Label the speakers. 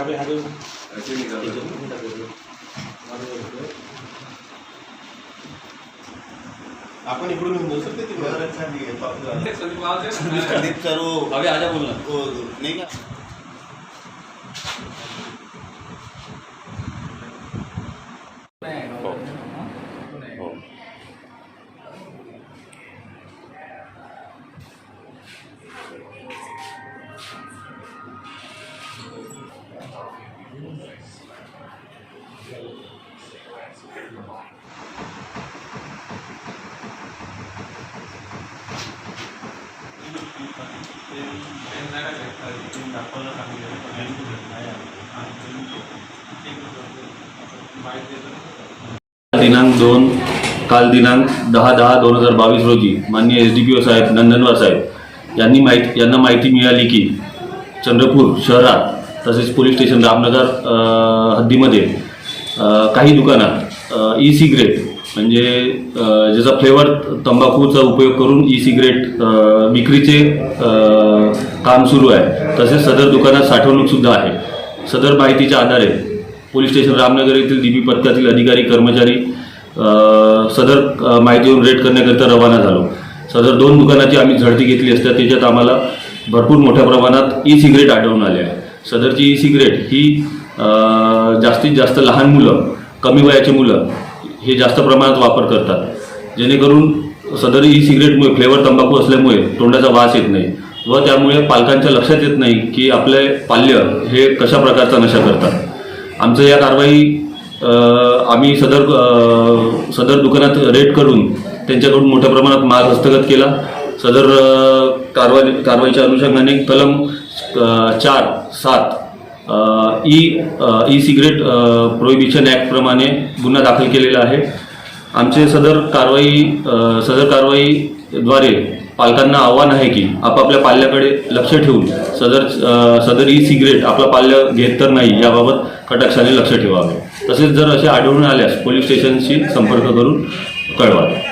Speaker 1: अबे हरे ऐसे निकालो आपण इकडून घेऊन जाऊ शकते तिकडे
Speaker 2: संदीप
Speaker 3: सरू
Speaker 2: अबे आजा बोलला.
Speaker 3: हो. हो. नाही का?
Speaker 4: दिनांक दोन काल दिनांक दहा दहा दोन हजार बावीस रोजी माननीय एस डी पी ओ साहेब नंदनवार साहेब यांनी माहिती यांना माहिती मिळाली की चंद्रपूर शहरात तसेच पोलीस स्टेशन रामनगर हद्दीमध्ये काही दुकानात ई सिगरेट म्हणजे ज्याचा फ्लेवर तंबाखूचा उपयोग करून ई सिगरेट विक्रीचे काम सुरू आहे. तसेच सदर दुकानात साठवणूकसुद्धा आहे. सदर माहितीच्या आधारे पोलीस स्टेशन रामनगर येथील डीबी पथकातील अधिकारी कर्मचारी सदर माहितीवरून रेड करण्याकरिता रवाना झालो. सदर दोन दुकानाची आम्ही झडती घेतली असता त्याच्यात आम्हाला भरपूर मोठ्या प्रमाणात ई सिगरेट आढळून आले आहे. सदरची ई सिगरेट ही जास्तीत जास्त लहान मुलं कमी वयाची मुलं हे जास्त प्रमाणात वापर करतात. जेणेकरून सदर ई सिगरेटमुळे फ्लेवर तंबाखू असल्यामुळे तोंडाचा वास येत नाही. व त्यामुळे पालकांच्या लक्षात येत नाही की आपले पाल्य हे कशा प्रकारचा नशा करतात. आमचं या कारवाई आम्ही सदर सदर दुकानात रेड करून त्यांच्याकडून मोठ्या प्रमाणात माल हस्तगत केला. सदर कारवाई कारवाईच्या अनुषंगाने कलम चार सात ई ई सिगरेट प्रोहिबिशन ॲक्टप्रमाणे गुन्हा दाखल केलेला आहे. आमचे सदर कारवाई सदर कारवाईद्वारे पालकांना आव्हान आहे की आपापल्या पाल्याकडे लक्ष ठेवून सदर सदर ई सिगरेट आपला पाल्य घेत तर नाही याबाबत कटाक्षाने लक्ष ठेवावे. तसेच जर असे आढळून आल्यास पोलीस स्टेशनशी संपर्क करून कळवावे